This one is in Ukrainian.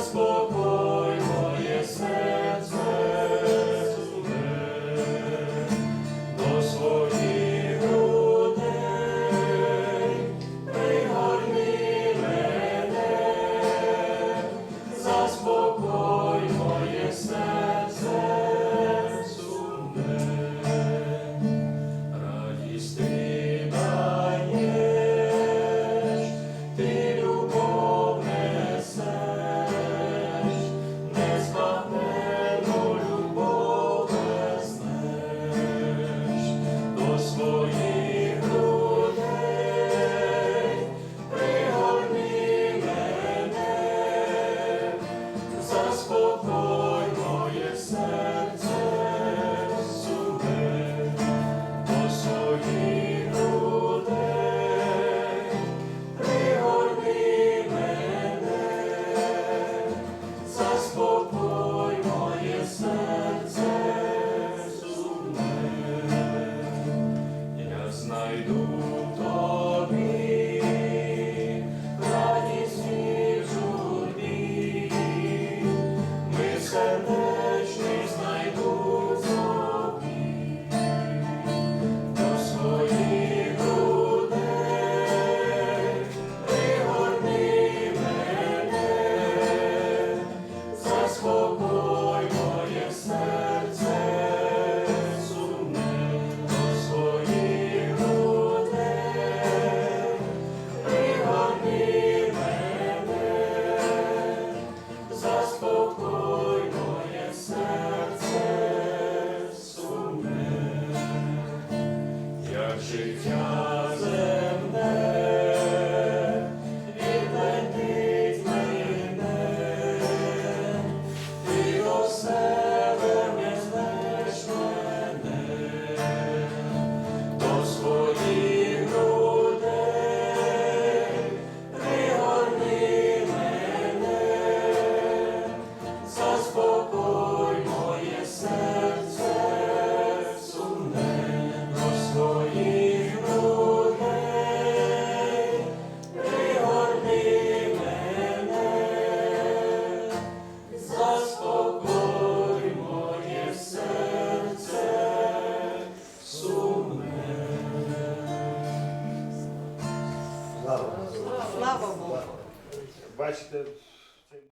gospel. життя. Слава Богу. Бачите,